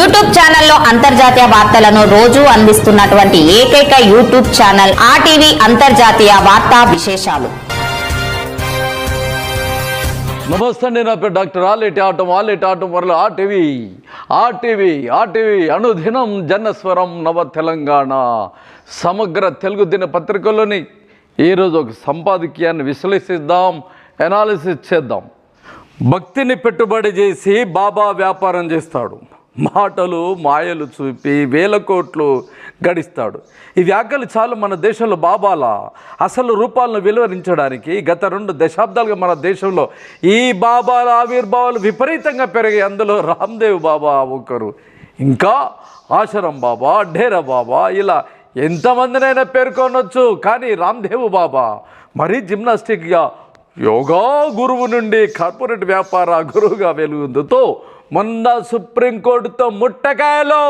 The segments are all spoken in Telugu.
యూట్యూబ్ ఛానల్లో అంతర్జాతీయ వార్తలను రోజు అందిస్తున్నటువంటి ఏకైక యూట్యూబ్ ఛానల్ ఆర్టీవీ అంతర్జాతీయ వార్తా విశేషాలు. నమస్తే అండి నా పేరు డాక్టర్ ఆలేటి ఆటం ఆలేటి ఆటం వరలు ఆర్టీవీ ఆర్టీవీ ఆర్టీవీ అనుదినం జనస్వరం నవ తెలంగాణ. సమగ్ర తెలుగు దిన పత్రికలోని ఈరోజు ఒక సంపాదకీయాన్ని విశ్లేషిద్దాం ఎనాలిసిస్ చేద్దాం. భక్తిని పెట్టుబడి చేసి బాబా వ్యాపారం చేస్తాడు. మాటలు మాయలు చూపి వేల కోట్లు గడిస్తాడు. ఈ వ్యాఖ్యలు చాలు మన దేశంలో బాబాల అసలు రూపాలను వెలువరించడానికి గత రెండు దశాబ్దాలుగా మన దేశంలో ఈ బాబాల ఆవిర్భావాలు విపరీతంగా పెరిగాయి. అందులో రామ్దేవ్ బాబా ఒకరు ఇంకా ఆశరం బాబా డేరా బాబా ఇలా ఎంతమందినైనా పేర్కొనొచ్చు. కానీ రామ్దేవ్ బాబా మరీ జిమ్నాస్టిక్గా యోగా గురువు నుండి కార్పొరేట్ వ్యాపార గురువుగా వెలుగుందుతో మొన్న సుప్రీంకోర్టుతో ముట్టకాయలు.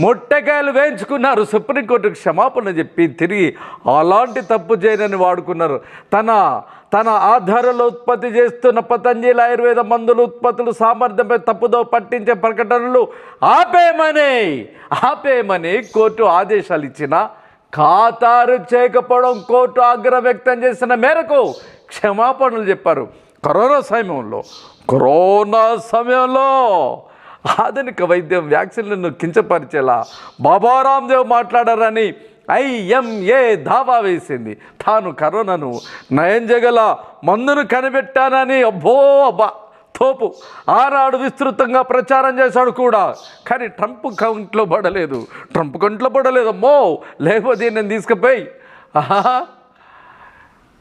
ముట్టకాయలు వేయించుకున్నారు. సుప్రీంకోర్టుకు క్షమాపణ చెప్పి తిరిగి అలాంటి తప్పు చేయనని వాడుకున్నారు. తన తన ఆధారంలో ఉత్పత్తి చేస్తున్న పతంజలి ఆయుర్వేద మందులు ఉత్పత్తులు సామర్థ్యంపై తప్పుదో పట్టించే ప్రకటనలు ఆపేయమని ఆపేయమని కోర్టు ఆదేశాలు ఇచ్చిన ఖాతారు చేయకపోవడం కోర్టు ఆగ్రహం వ్యక్తం చేసిన మేరకు క్షమాపణలు చెప్పారు. కరోనా సమయంలో కరోనా సమయంలో ఆధునిక వైద్యం వ్యాక్సిన్లను కించపరిచేలా బాబా రామ్దేవ్ మాట్లాడారని ఐఎంఏ దావా వేసింది. తాను కరోనాను నయం చేయగల మందును కనిపెట్టానని అబ్బో అబ్బా తోపు. ఆనాడు విస్తృతంగా ప్రచారం చేశాడు కూడా. కానీ ట్రంప్ కౌంట్లో పడలేదు. ట్రంప్ కౌంట్లో పడలేదు అమ్మో. లేకపోతే నేను తీసుకుపోయి. ఆహా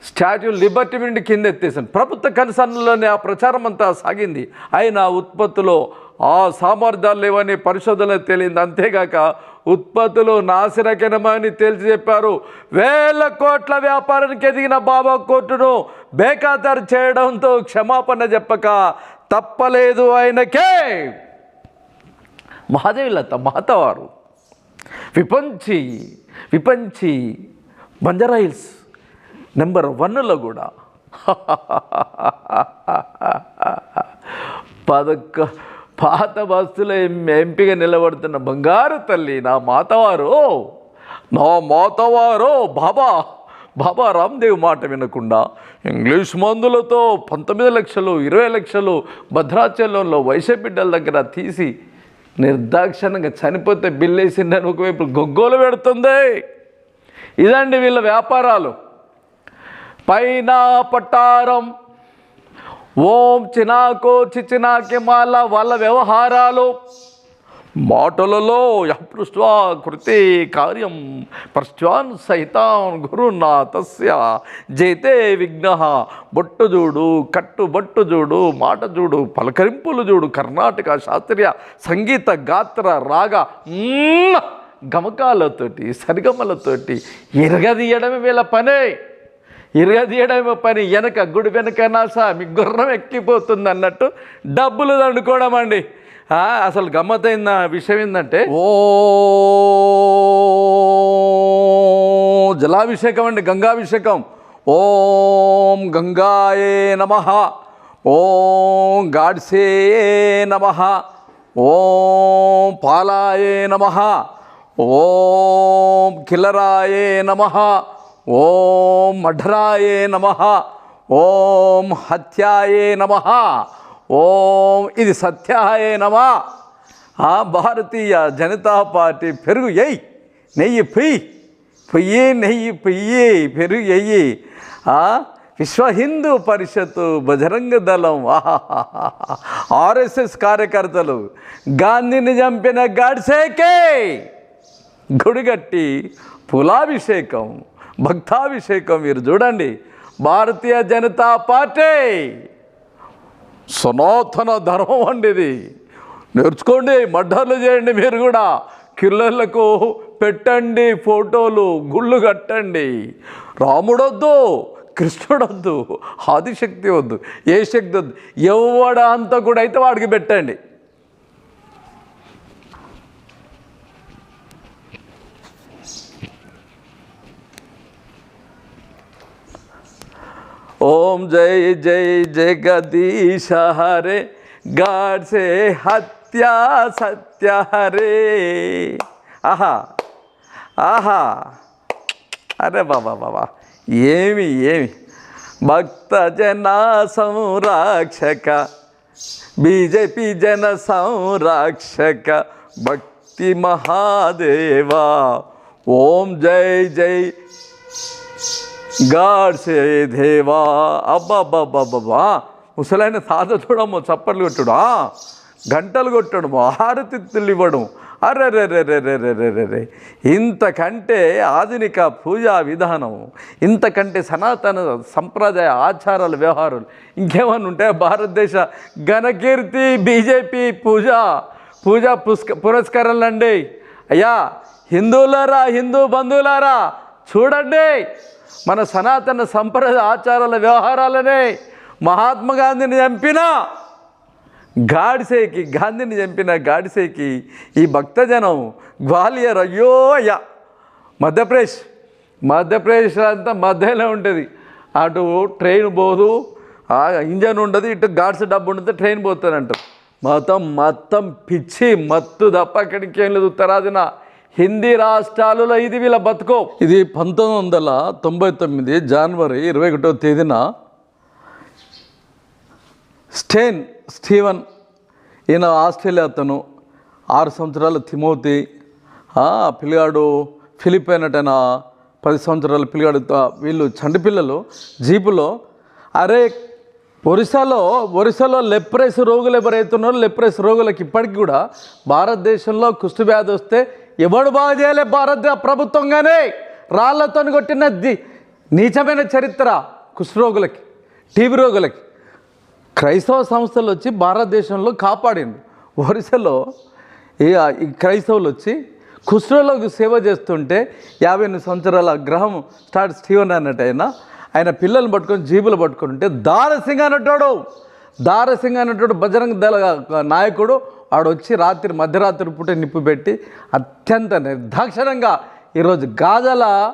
స్టాట్యూ లిబర్టీ నుండి కింద ఎత్తేసాను ప్రభుత్వ కన్సర్న్లోనే ఆ ప్రచారం అంతా సాగింది. అయినా ఉత్పత్తులో ఆ సామర్థ్యాలు లేవని పరిశోధనలో తేలింది. అంతేగాక ఉత్పత్తులు నాశనకరమని తేల్చి చెప్పారు. వేల కోట్ల వ్యాపారానికి ఎదిగిన బాబా కోర్టును బేఖాతరు చేయడంతో క్షమాపణ చెప్పక తప్పలేదు ఆయనకే. మహాదేవిలత మహతవారు విపంచి విపంచి బంజారా హిల్స్. నెంబర్ వన్లో కూడా. పదొక్క పాత బస్సులో ఎం- ఎంపిక నిలబడుతున్న బంగారు తల్లి నా మాతవారు నా మాతవారు బాబా బాబా రామ్దేవ్ మాట వినకుండా ఇంగ్లీష్ మందులతో పంతొమ్మిది లక్షలు ఇరవై లక్షలు భద్రాచలంలో వైశ్య బిడ్డల దగ్గర తీసి నిర్దాక్షణంగా చనిపోతే బిల్లేసిందని ఒకవైపు గొగ్గోలు పెడుతుంది. ఇదండి వీళ్ళ వ్యాపారాలు. పైన పట్టారం. ఓం చినాకో చిచినాకి మాల వాళ్ళ వ్యవహారాలు. మాటలలో యపృష్ట్వా కృతే కార్యం పశ్చాన్ సహితాన్ గురునా తస్య. జైతే విఘ్న. బొట్టు చూడు కట్టు బొట్టు చూడు మాట చూడు పలకరింపులు చూడు కర్ణాటక శాస్త్రీయ సంగీత గాత్ర రాగ. గమకాలతోటి సరిగమలతోటి ఎరగదీయడమే వీళ్ళ పనే. ఇరగదీయడమే పని. వెనక గుడి వెనక నాస మీ గుర్రం ఎక్కిపోతుంది అన్నట్టు డబ్బులు దండుకోవడం అండి. ఆ, అసలు గమ్మతైన విషయం ఏంటంటే ఓ జలాభిషేకం అండి గంగాభిషేకం. ఓం గంగాయే నమ. ఓం గాడ్సే నమ. ఓం పాలాయే నమ. ఓం కిల్లరాయే నమ. ఓం మఢరాయే నమ. ఓం హత్యాయే నమ. ఓం ఇది సత్యాయే నమ. ఆ భారతీయ జనతా పార్టీ పెరుగు ఎయ్ నెయ్యి పెయ్యి పొయ్యి నెయ్యి పెయ్యి పెరుగు ఎయ్యి. ఆ విశ్వ హిందూ పరిషత్తు బజరంగ దళం. ఆర్ఎస్ఎస్ కార్యకర్తలు గాంధీని చంపిన గాడ్సేకే. గుడిగట్టి పులాభిషేకం. భక్తాభిషేకం మీరు చూడండి. భారతీయ జనతా పార్టీ సనాతన ధర్మం అండి ఇది. నేర్చుకోండి మడ్డర్లు చేయండి మీరు కూడా. కిల్లర్లకు పెట్టండి ఫోటోలు గుళ్ళు కట్టండి. రాముడొద్దు కృష్ణుడొద్దు ఆదిశక్తి వద్దు ఏ శక్తి వద్దు. ఎవడ అంతా కూడా అయితే వాడికి పెట్టండి. ఓం జై జై జగదీశ హరే గాడ్ సే హత్య సత్య సత్య హరే ఆహా ఆహా అరే బాబా బాబా ఏమి ఏమి భక్త జన సంరక్షక బీజేపీ జన సంరక్షక భక్తి మహాదేవా ఓం జై జై గాడ్సే దేవా అబ్బా అబ్బా అబ్బా అబ్బా ముసలైన సాధ చూడమ్మో చప్పట్లు కొట్టుడా గంటలు కొట్టడం హారతిత్తులు ఇవ్వడం అర్రెర్రెర్రెర్రెర్రెర్రెర్రె ఇంతకంటే ఆధునిక పూజా విధానం ఇంతకంటే సనాతన సంప్రదాయ ఆచారాలు వ్యవహారాలు ఇంకేమన్నా ఉంటే భారతదేశ ఘనకీర్తి బీజేపీ పూజ పూజా పుస్క పురస్కారాలండి అయ్యా హిందువులారా హిందూ బంధువులారా చూడండి. మన సనాతన సంప్రదాయ ఆచారాల వ్యవహారాలనే మహాత్మా గాంధీని చంపిన గాడిసేకి గాంధీని చంపిన గాడిసేకి ఈ భక్తజనం గ్వాలియర్ అయ్యో అయ్యా. మధ్యప్రదేశ్ మధ్యప్రదేశ్ అంతా మధ్యలో ఉంటుంది. అటు ట్రైన్ పోదు ఆ ఇంజన్ ఉండదు ఇటు గాడ్స్ డబ్బు ఉండదు ట్రైన్ పోతానంటారు మొత్తం మొత్తం పిచ్చి మత్తు తప్ప అక్కడికి ఏం లేదు ఉత్తరాదిన హిందీ రాష్ట్రాలలో ఇది వీళ్ళ బతుకో. ఇది పంతొమ్మిది వందల తొంభై తొమ్మిది జనవరి ఇరవై ఒకటో తేదీన స్టేన్ స్టీవన్ ఈయన ఆస్ట్రేలియా అతను ఆరు సంవత్సరాల తిమోతి పిల్లగాడు ఫిలిప్ అయినట్టయిన పది సంవత్సరాల పిల్లగాడు వీళ్ళు చండి పిల్లలు జీపులో. అరే ఒరిస్సాలో ఒరిస్సాలో లెప్రెస్ రోగులు ఎవరైతున్నారో లెప్రెస్ రోగులకు ఇప్పటికి కూడా భారతదేశంలో కుష్టు వ్యాధి వస్తే ఎవడు బాగా చేయలే భారత ప్రభుత్వంగానే? రాళ్ళతో కొట్టిన ది- నీచమైన చరిత్ర కుష్ఠరోగులకి టీబీ రోగులకి క్రైస్తవ సంస్థలు వచ్చి భారతదేశంలో కాపాడింది వరుసలో ఈ ఈ క్రైస్తవులు వచ్చి కుష్ఠరోగులకు సేవ చేస్తుంటే యాభై ఎనిమిది సంవత్సరాల గ్రహం స్టార్ట్ స్టీవన్ అన్నట్టు ఆయన ఆయన పిల్లల్ని పట్టుకొని జీబులు పట్టుకుని ఉంటే దారసింగ్ అన్నట్టాడు దారసింగ్ అన్నట్టు బజరంగ దళ నాయకుడు ఆడొచ్చి వచ్చి రాత్రి మధ్యరాత్రి పూట నిప్పు పెట్టి అత్యంత నిర్దాక్షణంగా ఈరోజు గాజల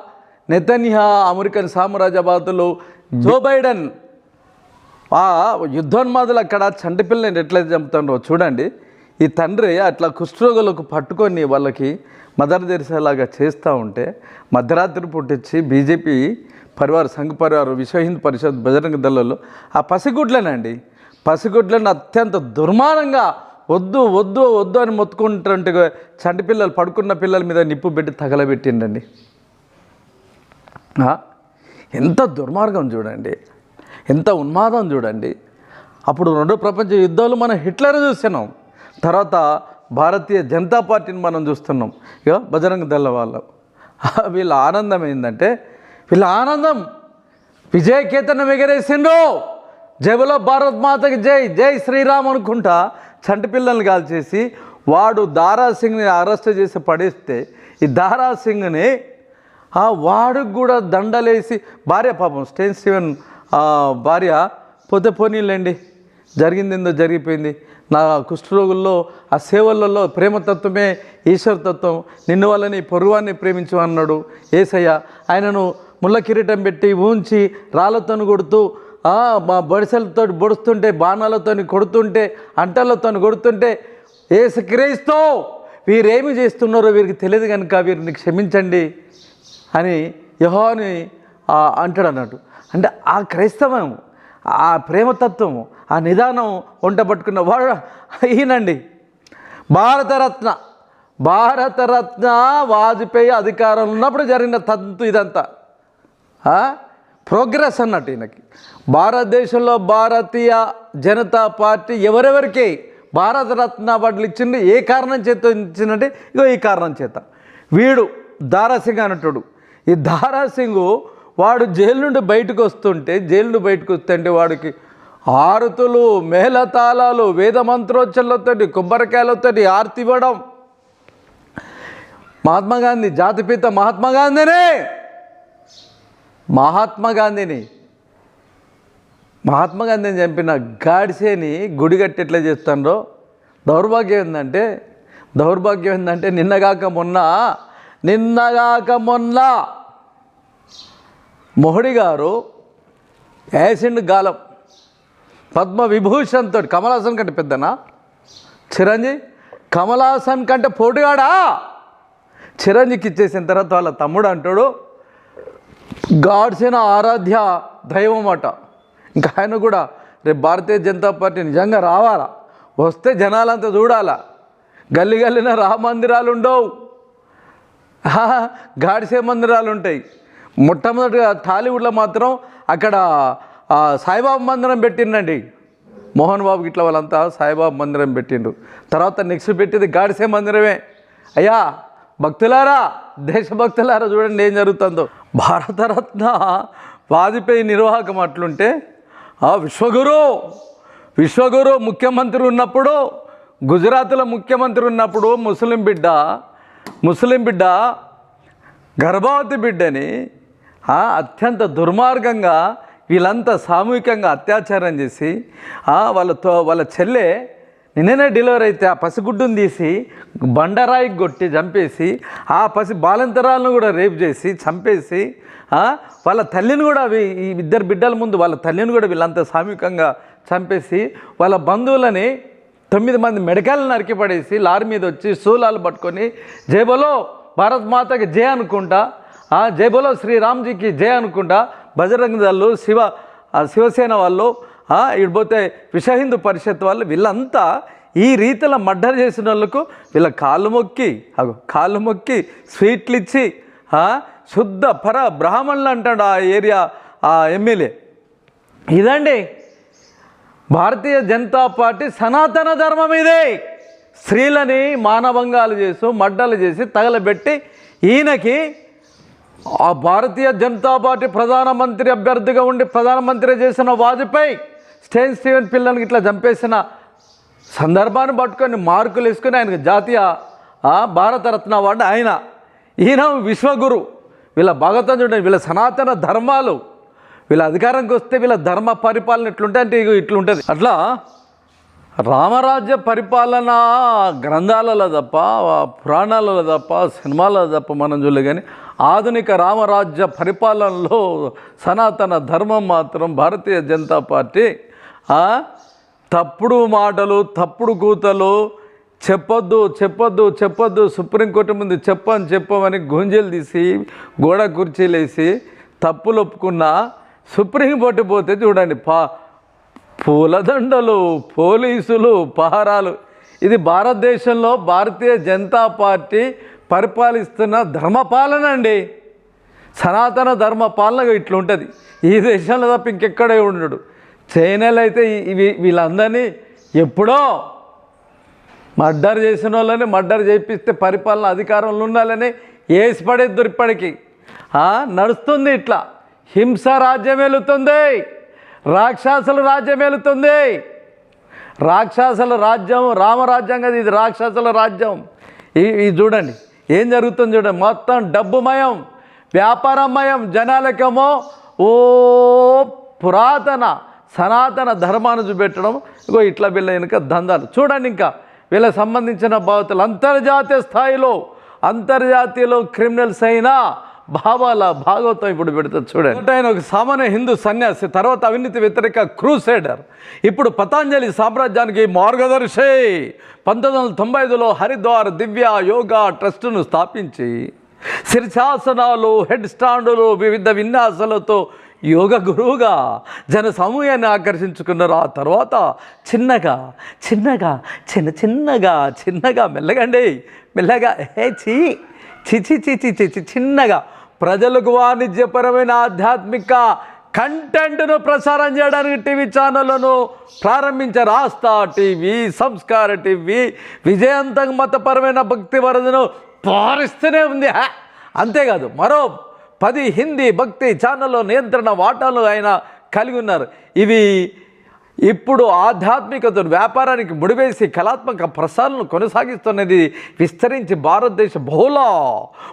నెతన్యా అమెరికన్ సామ్రాజ్యవాదులు జో బైడెన్ ఆ యుద్ధోన్మాదులు అక్కడ చంటిపిల్లని ఎట్లయితే చంపుతాడో చూడండి. ఈ తండ్రి అట్లా కుష్ఠరోగులకు పట్టుకొని వాళ్ళకి మదర్ తెరిసేలాగా చేస్తూ ఉంటే మధ్యరాత్రి పుట్టించి బీజేపీ పరివార్ సంఘ పరివార్ విశ్వ హిందూ పరిషత్ బజరంగ దళాలు ఆ పసిగుడ్లనండి. పసిగుడ్లను అత్యంత దుర్మానంగా వద్దు వద్దు వద్దు అని మొత్తుకుంటుంటే చంటి పిల్లలు పడుకున్న పిల్లల మీద నిప్పు పెట్టి తగలబెట్టిండండి. ఎంత దుర్మార్గం చూడండి. ఎంత ఉన్మాదం చూడండి. అప్పుడు రెండో ప్రపంచ యుద్ధాలు మనం హిట్లర్ చూస్తున్నాం తర్వాత భారతీయ జనతా పార్టీని మనం చూస్తున్నాం. ఇక బజరంగ దళ వాళ్ళు. వీళ్ళ ఆనందం ఏంటంటే వీళ్ళ ఆనందం విజయ కేతనం ఎగరేసిండ్రు. జయబులో భారత్ మాతకి జై జై శ్రీరామ్ అనుకుంటా చంటి పిల్లల్ని కాల్చేసి వాడు దారా సింగ్ని అరెస్ట్ చేసి పడేస్తే ఈ దారా సింగ్ని ఆ వాడికి కూడా దండలేసి భార్య పాపం స్టేన్ స్టీవెన్ భార్య పోతే పోనీలేండి. జరిగింది ఏందో జరిగిపోయింది. నా కుష్ఠరోగుల్లో ఆ సేవలలో ప్రేమతత్వమే ఈశ్వరతత్వం. నిన్ను వాళ్ళని పొరుగువాన్ని ప్రేమించు అన్నాడు ఏసయ్య. ఆయనను ముళ్ళ కిరీటం పెట్టి ఊంచి రాళ్ళతో కొడుతూ మా బడిసెలతో బొడుస్తుంటే బాణాలతో కొడుతుంటే అంటలతో కొడుతుంటే ఏసు క్రీస్తు వీరేమి చేస్తున్నారో వీరికి తెలియదు కనుక వీరిని క్షమించండి అని యహోని అంటాడు అన్నట్టు అంటే ఆ క్రైస్తవం ఆ ప్రేమతత్వము ఆ నిదానం వంట పట్టుకున్న వాడు ఈయనండి. భారతరత్న భారతరత్న వాజ్పేయి అధికారంలో ఉన్నప్పుడు జరిగిన తంతు ఇదంతా. ప్రోగ్రెస్ అన్నట్టు ఈయనకి. భారతదేశంలో భారతీయ జనతా పార్టీ ఎవరెవరికి భారతరత్న అవార్డులు ఇచ్చింది ఏ కారణం చేత ఇచ్చిందంటే ఇగో ఈ కారణం చేత. వీడు దారాసింగ్ అన్నట్టుడు. ఈ దారాసింగు వాడు జైలు నుండి బయటకు వస్తుంటే జైలు నుండి బయటకు వస్తుంటే వాడికి ఆరుతులు మేళతాళాలు వేద మంత్రోచ్చలతోటి కొబ్బరికాయలతోటి ఆర్తి ఇవ్వడం మహాత్మా గాంధీ జాతిపిత మహాత్మా గాంధీనే! మహాత్మా గాంధీని మహాత్మా గాంధీని చంపిన గాడిసేని గుడి కట్టి ఎట్లా చేస్తాడో దౌర్భాగ్యం ఏంటంటే దౌర్భాగ్యం ఏంటంటే నిన్నగాక మొన్న నిన్నగాక మొన్న మొహడి గారు యాసిండ్ గాలం పద్మ విభూషణ్ తోటి కమలాసన్ కంటే పెద్దనా? చిరంజీవి కమలాసన్ కంటే పోటుగాడా చిరంజీవికి ఇచ్చేసిన తర్వాత వాళ్ళ తమ్ముడు అంటాడు గాడ్సేన ఆరాధ్య దైవం అట ఇంకా ఆయన కూడా రేపు భారతీయ జనతా పార్టీ నిజంగా రావాలా? వస్తే జనాలంతా చూడాలా? గల్లి గల్లిన రామందిరాలు ఉండవు గాడిసే మందిరాలు ఉంటాయి మొట్టమొదటిగా టాలీవుడ్లో మాత్రం అక్కడ సాయిబాబా మందిరం పెట్టిండండి. మోహన్ బాబు ఇట్లా వాళ్ళంతా సాయిబాబా మందిరం పెట్టిండు. తర్వాత నెక్స్ట్ పెట్టింది గాడిసే మందిరమే. అయ్యా భక్తులారా దేశభక్తులారా చూడండి ఏం జరుగుతుందో. భారతరత్న వాజ్పేయి నిర్వాహకం అట్లుంటే ఆ విశ్వగురు విశ్వగురు ముఖ్యమంత్రి ఉన్నప్పుడు గుజరాత్లో ముఖ్యమంత్రి ఉన్నప్పుడు ముస్లిం బిడ్డ ముస్లిం బిడ్డ గర్భవతి బిడ్డని ఆ, అత్యంత దుర్మార్గంగా వీళ్ళంతా సామూహికంగా అత్యాచారం చేసి ఆ, వాళ్ళతో వాళ్ళ చెల్లె నిన్ననే డెలివరీ అయితే ఆ పసిగుడ్డును తీసి బండరాయికి కొట్టి చంపేసి ఆ పసి బాలంతరాలను కూడా రేప్ చేసి చంపేసి వాళ్ళ తల్లిని కూడా ఈ ఇద్దరు బిడ్డల ముందు వాళ్ళ తల్లిని కూడా వీళ్ళంతా సామూహికంగా చంపేసి వాళ్ళ బంధువులని తొమ్మిది మంది మెడకాయలు నరికి పడేసి లారీ మీద వచ్చి శూలాలు పట్టుకొని జేబులో భారత్ మాతకి జయ అనుకుంటా ఆ శ్రీరామ్జీకి జయ అనుకుంటా బజరంగ దళ్ళు శివ ఆ శివసేన వాళ్ళు ఇకపోతే ఇటు పరిషత్ వాళ్ళు వీళ్ళంతా ఈ రీతిలో మర్డర్ చేసిన వాళ్ళకు వీళ్ళ కాళ్ళు మొక్కి కాళ్ళు మొక్కి స్వీట్లు ఇచ్చి శుద్ధ పర బ్రాహ్మణులు అంటాడు ఆ ఏరియా ఆ ఎమ్మెల్యే. ఇదండి భారతీయ జనతా పార్టీ సనాతన ధర్మం ఇదే. స్త్రీలని మానభంగాలు చేసి మడ్డలు చేసి తగలబెట్టి ఈయనకి ఆ భారతీయ జనతా పార్టీ ప్రధానమంత్రి అభ్యర్థిగా ఉండి ప్రధానమంత్రి చేసిన వాజ్పేయి స్టేన్ స్టీవెన్ పిల్లలకి ఇట్లా చంపేసిన సందర్భాన్ని పట్టుకొని మార్కులు వేసుకొని ఆయనకు జాతీయ భారతరత్న అవార్డు ఆయన. ఈయన విశ్వగురు. వీళ్ళ భగవతం చూడండి వీళ్ళ సనాతన ధర్మాలు. వీళ్ళ అధికారంకి వస్తే వీళ్ళ ధర్మ పరిపాలన ఎట్లుంటే అంటే ఇగో ఇట్లుంటుంది. అట్లా రామరాజ్య పరిపాలన గ్రంథాలలో తప్ప పురాణాలలో తప్ప సినిమాలలో తప్ప మనం చూడలే కానీ ఆధునిక రామరాజ్య పరిపాలనలో సనాతన ధర్మం మాత్రం భారతీయ జనతా పార్టీ తప్పుడు మాటలు తప్పుడు కూతలు చెప్పొద్దు చెప్పొద్దు చెప్పొద్దు సుప్రీంకోర్టు ముందు చెప్పని చెప్పమని గుంజలు తీసి గోడ కుర్చీలేసి తప్పులు ఒప్పుకున్న సుప్రీంకోర్టు పోతే చూడండి పా పూలదండలు పోలీసులు పహారాలు. ఇది భారతదేశంలో భారతీయ జనతా పార్టీ పరిపాలిస్తున్న ధర్మపాలన అండి. సనాతన ధర్మ పాలన ఇట్లా ఉంటుంది ఈ దేశంలో తప్ప ఇంకెక్కడే ఉండడు. చైనాలు అయితే ఇవి వీళ్ళందరినీ ఎప్పుడో మర్డర్ చేసిన వాళ్ళని మర్డర్ చేపిస్తే పరిపాలన అధికారంలో ఉండాలని ఏసి పడేద్దరు ఇప్పటికి. నడుస్తుంది ఇట్లా. హింస రాజ్యం వెళుతుంది రాక్షసుల రాజ్యం వెళుతుంది రాక్షసుల రాజ్యం రామరాజ్యం కదా ఇది రాక్షసుల రాజ్యం. ఇది చూడండి. ఏం జరుగుతుంది చూడండి. మొత్తం డబ్బుమయం వ్యాపారమయం జనాలకేమో ఓ పురాతన సనాతన ధర్మాన్ని చూపెట్టడం ఇగో ఇట్లా వీళ్ళ వెనుక దందాలు. చూడండి ఇంకా వీళ్ళకి సంబంధించిన బాధితులు అంతర్జాతీయ స్థాయిలో అంతర్జాతీయలో క్రిమినల్స్ అయినా భావాల భాగవతం ఇప్పుడు పెడుతుంది చూడండి. ఆయన ఒక సామాన్య హిందూ సన్యాసి తర్వాత అవినీతి వ్యతిరేక క్రూసైడర్. ఇప్పుడు పతాంజలి సామ్రాజ్యానికి మార్గదర్శి. పంతొమ్మిది వందల తొంభై ఐదులో హరిద్వార్ దివ్య యోగా ట్రస్టును స్థాపించి శిర్షాసనాలు హెడ్ స్టాండులు వివిధ విన్యాసాలతో యోగ గురువుగా జన సమూహాన్ని ఆకర్షించుకున్నారు. ఆ తర్వాత చిన్నగా చిన్నగా చిన్న చిన్నగా చిన్నగా మెల్లగండి మెల్లగా హే చీ చిచి చిచి చిచి చిన్నగా. ప్రజలకు వాణిజ్యపరమైన ఆధ్యాత్మిక కంటెంట్ను ప్రసారం చేయడానికి టీవీ ఛానళ్ళను ప్రారంభించారు ఆస్థా టీవీ సంస్కార టీవీ విజయవంతంగా మతపరమైన భక్తి వరదను పారిస్తూనే ఉంది. అంతేకాదు మరో పది హిందీ భక్తి ఛానల్లో నియంత్రణ వాటాలు ఆయన కలిగి ఉన్నారు. ఇవి ఇప్పుడు ఆధ్యాత్మికత వ్యాపారానికి ముడివేసి కళాత్మక ప్రసారాలను కొనసాగిస్తున్నది విస్తరించి భారతదేశ బహుళ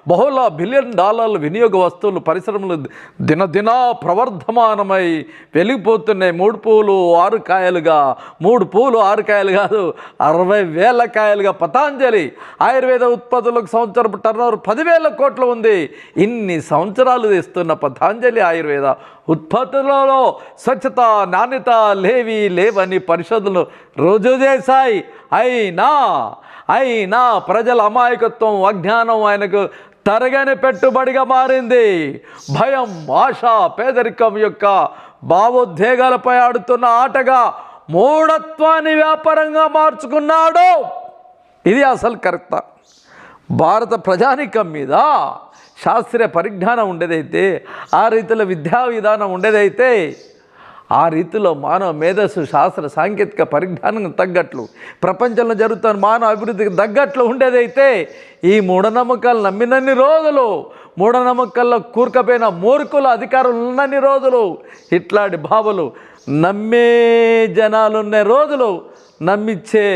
బహుళ బిలియన్ డాలర్ల వినియోగ వస్తువులు పరిశ్రమలు దినదినా ప్రవర్ధమానమై వెలిగిపోతున్నాయి. మూడు పూలు ఆరు కాయలుగా మూడు పూలు ఆరు కాయలు కాదు అరవై వేల కాయలుగా పతాంజలి. ఆయుర్వేద ఉత్పత్తులకు సంవత్సరం టర్నోవర్ పదివేల కోట్లు ఉంది. ఇన్ని సంవత్సరాలు ఇస్తున్న పతాంజలి ఆయుర్వేద. ఉత్పత్తులలో స్వచ్ఛత నాణ్యత లేవి లేవని పరిశోధనలు రుజువు చేశాయి. అయినా అయినా ప్రజల అమాయకత్వం అజ్ఞానం ఆయనకు తరగని పెట్టుబడిగా మారింది. భయం ఆశ పేదరికం యొక్క భావోద్వేగాలపై ఆడుతున్న ఆటగా మూఢత్వాన్ని వ్యాపారంగా మార్చుకున్నాడు. ఇది అసలు కరెక్ట్? భారత ప్రజానికం మీద శాస్త్రీయ పరిజ్ఞానం ఉండేదైతే ఆ రీతిలో విద్యా విధానం ఉండేదైతే ఆ రీతిలో మానవ మేధస్సు శాస్త్ర సాంకేతిక పరిజ్ఞానం తగ్గట్లు ప్రపంచంలో జరుగుతున్న మానవ అభివృద్ధికి తగ్గట్లు ఉండేదైతే ఈ మూఢనమ్మకాలు నమ్మినన్ని రోజులు మూఢనమ్మకాల్లో కూర్కపోయిన మూర్ఖుల అధికారులు ఉన్నన్ని రోజులు ఇట్లాంటి బాబులు నమ్మే జనాలు ఉన్న రోజులు నమ్మిచ్చే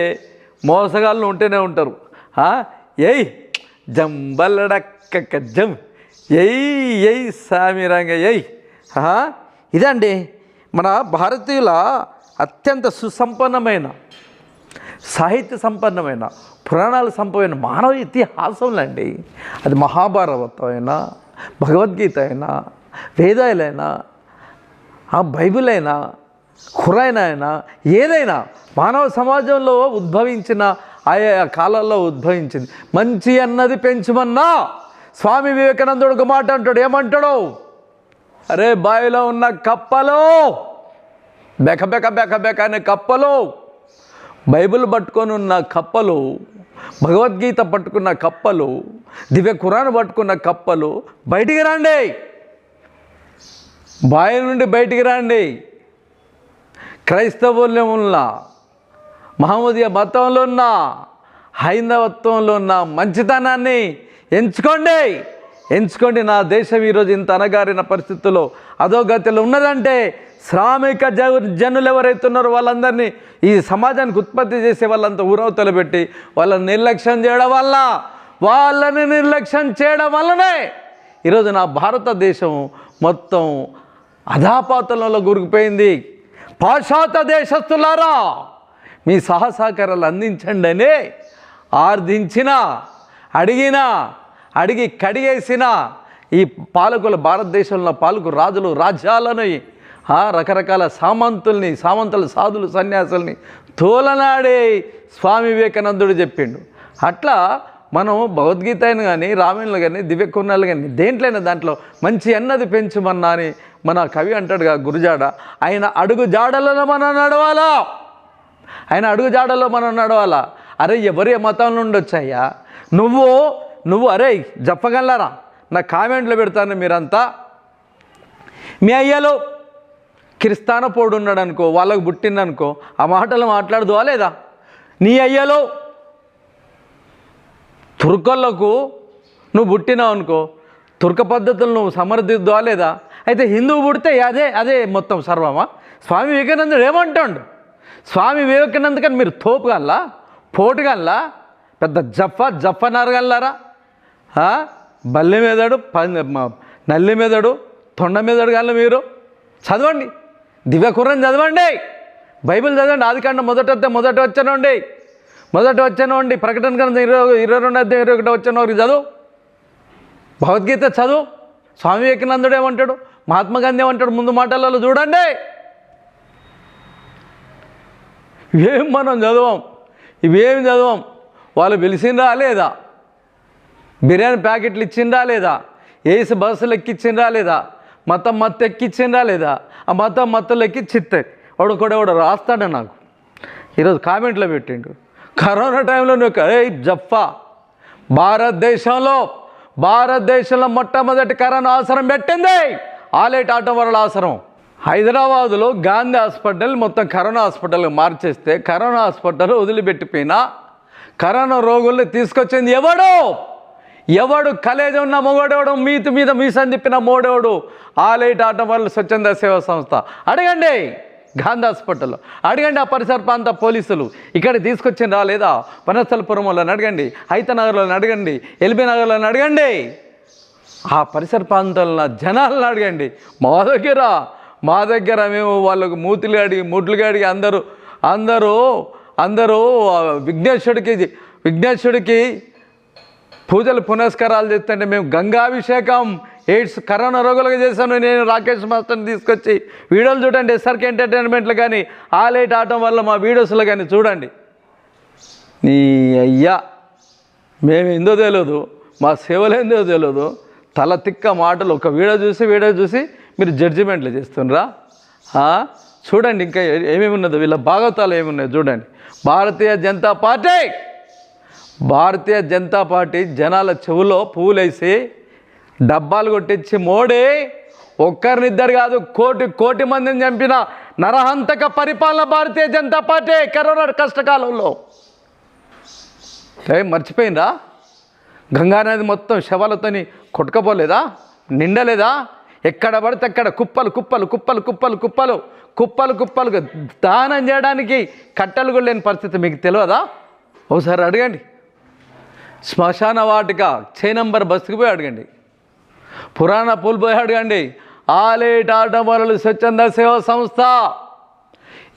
మోసగాళ్ళు ఉంటూనే ఉంటారు ఆ? జంబల్లడక్క జం ఎయ్ ఎయ్ సామిరంగ ఎయ్ ఇదండి మన భారతీయుల అత్యంత సుసంపన్నమైన సాహిత్య సంపన్నమైన పురాణాలు సంపన్నమైన మానవ ఇతిహాసంలండి. అది మహాభారతం అయినా భగవద్గీత అయినా వేదాలైనా ఆ బైబిల్ అయినా ఖురాన్ అయినా ఏదైనా మానవ సమాజంలో ఉద్భవించిన ఆయా కాలాల్లో ఉద్భవించింది. మంచి అన్నది పెంచమన్నా. స్వామి వివేకానందుడు ఒక మాట అంటాడు. ఏమంటాడు? అరే బావిలో ఉన్న కప్పలు. బెక బెక బెక బెక అనే కప్పలు. బైబిల్ పట్టుకొని ఉన్న కప్పలు. భగవద్గీత పట్టుకున్న కప్పలు. దివ్య కురాన్ పట్టుకున్న కప్పలు. బయటికి రండి. బావి నుండి బయటికి రండి. క్రైస్తవుల్లో ఉన్న మహమ్మదీయ మతంలో ఉన్న హైందవత్వంలో ఉన్న మంచితనాన్ని ఎంచుకోండి. ఎంచుకోండి నా దేశం ఈరోజు ఇంత అనగారిన పరిస్థితుల్లో. అధోగతిలో ఉన్నదంటే శ్రామిక జ జనులు ఎవరైతే ఉన్నారో వాళ్ళందరినీ ఈ సమాజానికి ఉత్పత్తి చేసే వాళ్ళంతా ఊరవతలు పెట్టి వాళ్ళని నిర్లక్ష్యం చేయడం వల్ల వాళ్ళని నిర్లక్ష్యం చేయడం వల్లనే ఈరోజు నా భారతదేశం మొత్తం అధాపాతంలో గురికిపోయింది. పాశ్చాత్య దేశస్తులారా! మీ సహసహకారాలు అందించండి అని ఆర్థించిన అడిగిన అడిగి కడిగేసిన ఈ పాలకుల భారతదేశంలో పాలకు రాజులు రాజ్యాలను ఆ రకరకాల సామంతుల్ని సామంతుల సాధులు సన్యాసుల్ని తోలనాడే స్వామి వివేకానందుడు చెప్పిండు. అట్లా మనం భగవద్గీత అయిన కానీ రామాయణలు కానీ దివ్య కుర్ణాలు కానీ దేంట్లైనా దాంట్లో మంచి అన్నది పెంచుమన్నా అని మన కవి అంటాడుగా గురుజాడ ఆయన అడుగు జాడలలో మనం నడవాలా? ఆయన అడుగు జాడలో మనం నడవాలా? అరే ఎవరి మతం నుండి వచ్చాయ్యా? నువ్వు నువ్వు అరే చెప్పగలరా నా కామెంట్లో పెడతాను మీరంతా. మీ అయ్యలో క్రిస్తాన పోడు అనుకో వాళ్ళకు పుట్టిందనుకో ఆ మాటలు మాట్లాడదువా లేదా? నీ అయ్యలో తుర్కలకు నువ్వు పుట్టినావు అనుకో తుర్క పద్ధతులు నువ్వు సమర్థిద్దువా లేదా? అయితే హిందువు పుడితే అదే అదే మొత్తం సర్వమా? స్వామి వివేకానందుడు ఏమంటాడు? స్వామి వివేకానంద కానీ మీరు తోపుగల్లా పోటుగల్లా పెద్ద జఫ జఫ నరగల్లారా బల్లె మీదడు ప- నల్లి మీదడు తొండ మీదడు గల్ల మీరు? చదవండి. దివ్యకుర్రం చదవండి. బైబిల్ చదవండి. ఆదికాండ మొదట మొదట వచ్చానండి మొదట వచ్చానండి ప్రకటన గ్రంథం ఇరవై ఇరవై రెండు అధ్యాయం ఇరవై ఒకటి వచ్చిన ఒకరికి చదువు. భగవద్గీత చదువు. స్వామి వివేకానందుడు ఏమంటాడు? మహాత్మా గాంధీ ఏమంటాడు? ముందు మాటలలో చూడండి. ఇవేం మనం చదవం? ఇవేం చదవం? వాళ్ళు పిలిచిందా లేదా? బిర్యానీ ప్యాకెట్లు ఇచ్చిందా లేదా? ఏసి బస్సులు ఎక్కిచ్చిందా లేదా? మతం మత్తు ఎక్కిచ్చిందా లేదా? ఆ మతం మత్తులు ఎక్కిచ్చిస్తే వాడు కూడా వాడు రాస్తాడు నాకు. ఈరోజు కామెంట్లో పెట్టిండు. కరోనా టైంలో నువ్వు ఏ జఫా భారతదేశంలో భారతదేశంలో మొట్టమొదటి కరోనా అవసరం పెట్టింది. ఆలేట్ ఆటో వరల అవసరం హైదరాబాదులో గాంధీ హాస్పిటల్ మొత్తం కరోనా హాస్పిటల్గా మార్చేస్తే కరోనా హాస్పిటల్ వదిలిపెట్టిపోయినా కరోనా రోగుల్ని తీసుకొచ్చింది ఎవడు? ఎవడు కలేజ ఉన్న మొగడెవడు? మీతి మీద మీసని చెప్పిన మోడెవడు ఆలైట్ ఆట స్వచ్ఛంద సేవా సంస్థ. అడగండి గాంధీ హాస్పిటల్లో అడగండి ఆ పరిసర ప్రాంత పోలీసులు. ఇక్కడ తీసుకొచ్చిండ్రా లేదా వనస్థలపురం వాళ్ళని అడగండి హైతనగర్లో అడగండి. ఎల్బీ నగర్లో అడగండి. ఆ పరిసర ప్రాంతాల జనాలను అడగండి. మా దగ్గర మా దగ్గర మేము వాళ్ళకు మూతులు అడిగి ముడ్లు అడిగి అందరూ అందరూ అందరూ విఘ్నేశ్వరుడికి విఘ్నేశ్వరుడికి పూజలు పునస్కారాలు చేస్తుంటే మేము గంగాభిషేకం ఎయిడ్స్ కరోనా రోగులుగా చేశాను నేను రాకేష్ మాస్టర్ని తీసుకొచ్చి. వీడియోలు చూడండి ఎస్ఆర్కే ఎంటర్టైన్మెంట్లు కానీ ఆ లైట్ ఆడటం వల్ల మా వీడియోస్లో కానీ చూడండి. నీ అయ్యా మేము ఏందో తెలియదు మా సేవలు ఏందో తెలియదు తల తిక్క మాటలు ఒక వీడియో చూసి వీడియో చూసి మీరు జడ్జిమెంట్లు చేస్తుండ్రా? చూడండి ఇంకా ఏమేమి ఉన్నదో వీళ్ళ భాగవతాలు ఏమున్నాయో చూడండి. భారతీయ జనతా పార్టీ! భారతీయ జనతా పార్టీ జనాల చెవులో పువ్వులేసి డబ్బాలు కొట్టించి మోడీ ఒక్కరినిద్దరు కాదు కోటి కోటి మందిని చంపిన నరహంతక పరిపాలన భారతీయ జనతా పార్టీ కరోనా కష్టకాలంలో. ఏ మర్చిపోయిందా? గంగానది మొత్తం శవాలతోని కొట్టుకపోలేదా? నిండలేదా? ఎక్కడ పడితే అక్కడ కుప్పలు కుప్పలు కుప్పలు కుప్పలు కుప్పలు కుప్పలు కుప్పలు దానం చేయడానికి కట్టెలు కూడా లేని పరిస్థితి మీకు తెలియదా? ఒకసారి అడగండి. శ్మశాన వాటిక చే నంబర్ బస్సుకు పోయి అడగండి. పురాణ పూలు పోయి అడగండి. ఆలేట్ ఆటమరులు స్వచ్ఛంద సేవా సంస్థ.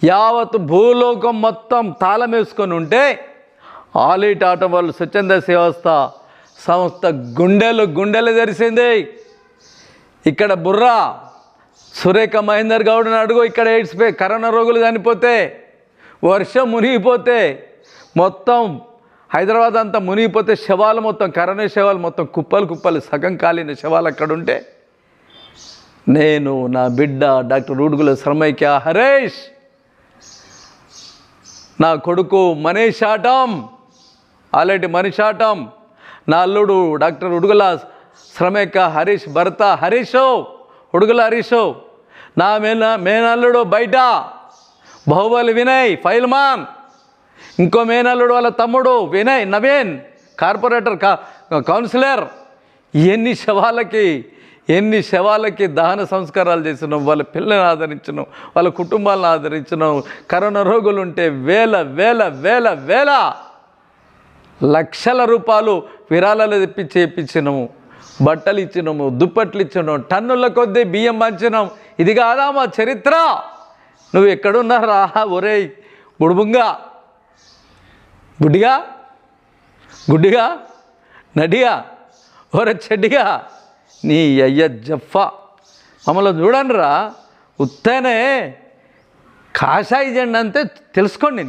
యావత్ భూలోకం మొత్తం తాళం వేసుకొని ఉంటే ఆలేట్ ఆటమరులు స్వచ్ఛంద సేవస్థ సంస్థ గుండెలు గుండెలు తెరిసింది. ఇక్కడ బుర్రా. సురేఖ మహేందర్ గౌడ్ని అడుగు ఇక్కడ ఎయిడ్స్ పే కరోనా రోగులు చనిపోతే వర్షం మునిగిపోతే మొత్తం హైదరాబాద్ అంతా మునిగిపోతే శవాలు మొత్తం కరోనా శవాలు మొత్తం కుప్పలు కుప్పలు సగం కాలిన శవాలు అక్కడ ఉంటే నేను నా బిడ్డ డాక్టర్ రూడుగుల శ్రమైక్య హరేష్. నా కొడుకు మనీష్ ఆటం. ఆల్రెడీ మనీష్ ఆటం. నా అల్లుడు డాక్టర్ శ్రమేక హరీష్ భర్త హరీషో ఉడుగుల హరీషో. నా మేన మేనల్లుడు బయట. బాహుబలి వినయ్ ఫైల్మాన్. ఇంకో మేనల్లుడు వాళ్ళ తమ్ముడు వినయ్ నవీన్. కార్పొరేటర్ కా కౌన్సిలర్. ఎన్ని శవాలకి ఎన్ని శవాలకి దహన సంస్కారాలు చేసినాం వాళ్ళ పిల్లల్ని ఆదరించినాం వాళ్ళ కుటుంబాలను ఆదరించినాం కరోనా రోగులు ఉంటే వేల వేల వేల వేల లక్షల రూపాయలు విరాళాలు తెప్పించి ఇప్పించినాము బట్టలు ఇచ్చినాము దుప్పట్లు ఇచ్చినాము టన్నుల కొద్దీ బియ్యం పంచినాం. ఇది కాదా మా చరిత్ర? నువ్వు ఎక్కడున్నారా? ఒరేయ్ బుడుబుంగా. గుడ్డిగా? గుడ్డిగా? నడిగా? ఒరే చెడ్డిగా? నీ అయ్య జఫ్ఫా. మమ్మల్ని చూడండి రా ఉత్తనే కాషాయి జెండా అంతే తెలుసుకోండి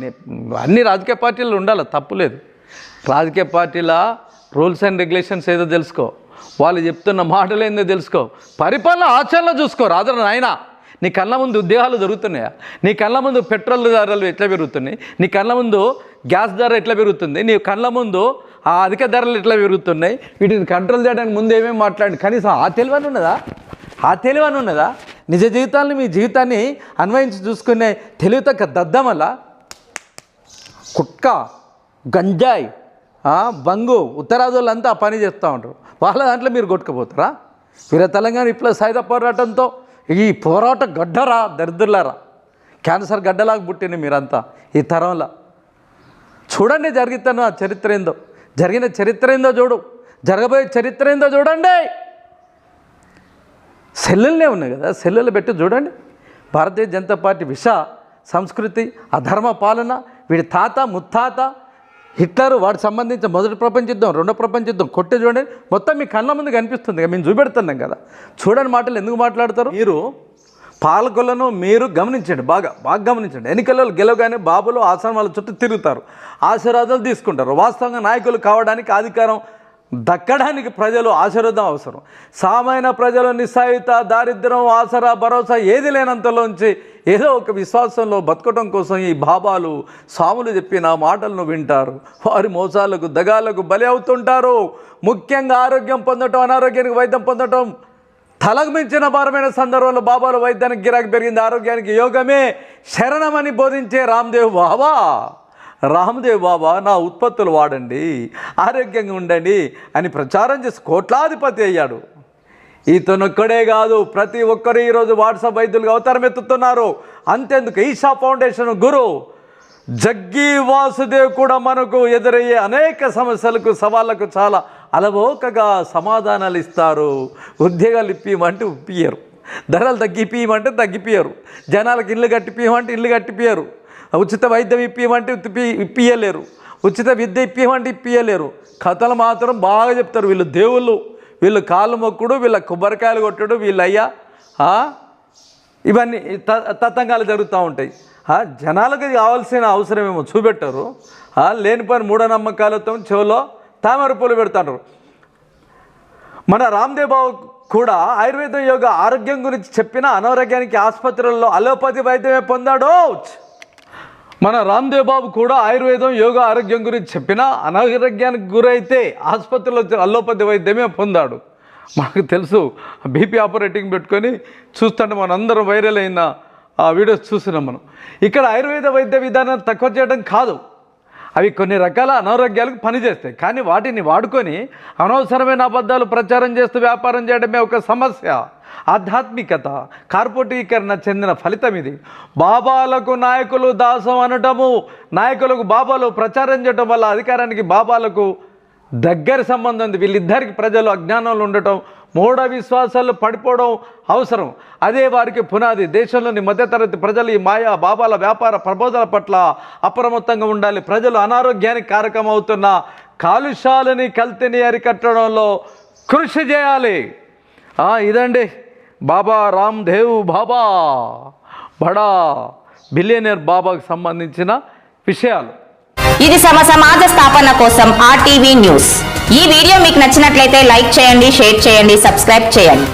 అన్ని రాజకీయ పార్టీలు ఉండాలి తప్పులేదు రాజకీయ పార్టీల రూల్స్ అండ్ రెగ్యులేషన్స్ ఏదో తెలుసుకో. వాళ్ళు చెప్తున్న మాటలు ఏందో తెలుసుకో. పరిపాలన ఆచరణ చూసుకో రాజు నాయన. నీ కళ్ళ ముందు ఉద్యోగాలు దొరుకుతున్నాయా నీ కళ్ళ ముందు పెట్రోల్ ధరలు ఎట్లా పెరుగుతున్నాయి? నీ కళ్ళ ముందు గ్యాస్ ధర ఎట్లా పెరుగుతుంది? నీ కళ్ళ ముందు ఆ అధిక ధరలు ఎట్లా పెరుగుతున్నాయి? వీటిని కంట్రోల్ చేయడానికి ముందు ఏమేమి మాట్లాడి కనీసం ఆ తెలివని ఉన్నదా? ఆ తెలివని ఉన్నదా? నిజ జీవితాన్ని మీ జీవితాన్ని అన్వయించి చూసుకునే తెలివి తగ్గ దద్దమల కుట్క గంజాయి బంగు ఉత్తరాదులు అంతా పని చేస్తూ ఉంటారు వాళ్ళ దాంట్లో మీరు కొట్టుకుపోతారా? వీర తెలంగాణ ఇప్పుడు సాయుధ పోరాటంతో ఈ పోరాట గడ్డరా దరిద్రులారా? క్యాన్సర్ గడ్డలాగా పుట్టింది మీరంతా ఈ తరంలో. చూడండి జరుగుతున్న చరిత్ర ఏందో. జరిగిన చరిత్ర ఏందో చూడు. జరగబోయే చరిత్ర ఏందో చూడండి. సెల్లులనే ఉన్నాయి కదా సెల్లులు పెట్టి చూడండి. భారతీయ జనతా పార్టీ విష సంస్కృతి అధర్మ పాలన వీడి తాత ముత్తాత హిట్లర్ వాటికి సంబంధించిన మొదటి ప్రపంచ యుద్ధం రెండో ప్రపంచ యుద్ధం కొట్టే చూడండి. మొత్తం మీ కళ్ళ ముందు కనిపిస్తుంది మేము చూపెడుతున్నాం కదా. చూడని మాటలు ఎందుకు మాట్లాడతారు? మీరు పాలకులను మీరు గమనించండి బాగా బాగా గమనించండి. ఎన్నికల్లో గెలవగానే బాబులు ఆశ్రమాల చుట్టూ తిరుగుతారు ఆశీర్వాదాలు తీసుకుంటారు. వాస్తవంగా నాయకులు కావడానికి అధికారం దక్కడానికి ప్రజలు ఆశీర్వాదం అవసరం. సామాన్య ప్రజలు నిస్సాయిత దారిద్ర్యం ఆసరా భరోసా ఏది లేనంతలోంచి ఏదో ఒక విశ్వాసంలో బతకటం కోసం ఈ బాబాలు స్వాములు చెప్పిన మాటలను వింటారు. వారి మోసాలకు దగాలకు బలి అవుతుంటారు. ముఖ్యంగా ఆరోగ్యం పొందటం అనారోగ్యానికి వైద్యం పొందటం. తలకు మించిన భారమైన సందర్భంలో బాబాలు వైద్యానికి గిరాకీ పెరిగింది. ఆరోగ్యానికి యోగమే శరణమని బోధించే రామ్దేవ్ బాబా. రామ్దేవ్ బాబా నా ఉత్పత్తులు వాడండి ఆరోగ్యంగా ఉండండి అని ప్రచారం చేసి కోట్లాధిపతి అయ్యాడు. ఈతనొక్కడే కాదు ప్రతి ఒక్కరు ఈరోజు వాట్సాప్ వైద్యులుగా అవతారం ఎత్తుతున్నారు. అంతేందుకు ఈషా ఫౌండేషన్ గురు జగ్గి వాసుదేవ్ కూడా మనకు ఎదురయ్యే అనేక సమస్యలకు సవాళ్ళకు చాలా అలవోకగా సమాధానాలు ఇస్తారు. ఉద్యోగాలు ఇప్పియమంటే ఇప్పియరు ధరలు తగ్గిపియమంటే తగ్గిపియరు జనాలకు ఇల్లు కట్టిపియమంటే ఇల్లు కట్టిపియరు ఉచిత వైద్యం ఇప్పియమంటే ఇప్పియలేరు. ఉచిత విద్య ఇప్పియమంటే ఇప్పియలేరు. కథలు మాత్రం బాగా చెప్తారు వీళ్ళు దేవుళ్ళు. వీళ్ళు కాళ్ళు మొక్కుడు వీళ్ళ కొబ్బరికాయలు కొట్టడు వీళ్ళయ్యా ఇవన్నీ త- తతంగాలు జరుగుతూ ఉంటాయి. జనాలకు కావాల్సిన అవసరం ఏమో చూపెట్టరు. లేని లేనిపోయిన మూఢనమ్మకాలతో చెవులో తామర పూలు పెడతారు మన రామ్దేవ్ బాబు కూడా ఆయుర్వేదం యోగ ఆరోగ్యం గురించి చెప్పిన అనారోగ్యానికి ఆసుపత్రుల్లో అలోపతి వైద్యమే పొందాడు మన రామ్దేవ్ బాబు కూడా ఆయుర్వేదం యోగా ఆరోగ్యం గురించి చెప్పిన అనారోగ్యానికి గురైతే ఆసుపత్రిలో అల్లోపతి వైద్యమే పొందాడు. మనకు తెలుసు బీపీ ఆపరేటింగ్ పెట్టుకొని చూస్తుంటే మనందరం వైరల్ అయిన ఆ వీడియోస్ చూస్తున్నాం మనం. ఇక్కడ ఆయుర్వేద వైద్య విధానం తక్కువ చేయడం కాదు. అవి కొన్ని రకాల అనారోగ్యాలకు పనిచేస్తాయి. కానీ వాటిని వాడుకొని అనవసరమైన అబద్ధాలు ప్రచారం చేస్తూ వ్యాపారం చేయడమే ఒక సమస్య. ఆధ్యాత్మికత కార్పొరేటీకరణ చెందిన ఫలితం ఇది. బాబాలకు నాయకులు దాసం అనటము నాయకులకు బాబాలు ప్రచారం చేయటం వల్ల అధికారానికి బాబాలకు దగ్గర సంబంధం ఉంది. వీళ్ళిద్దరికి ప్రజలు అజ్ఞానంలో ఉండటం మూఢ విశ్వాసాలు పడిపోవడం అవసరం. అదే వారికి పునాది. దేశంలోని మధ్యతరగతి ప్రజలు ఈ మాయా బాబాల వ్యాపార ప్రబోధన పట్ల అప్రమత్తంగా ఉండాలి. ప్రజలు అనారోగ్యానికి కారకమవుతున్న కాలుష్యాలని కల్తీని అరికట్టడంలో కృషి చేయాలి. ఇదండి. బాబా రామ్ దేవ్ బాబా. బడా బిలియనర్ బాబాకు సంబంధించిన విషయాలు. ఇది సమ సమాజ స్థాపన కోసం ఆర్టీవీ న్యూస్. ఈ వీడియో మీకు నచ్చినట్లయితే లైక్ చేయండి షేర్ చేయండి సబ్స్క్రైబ్ చేయండి.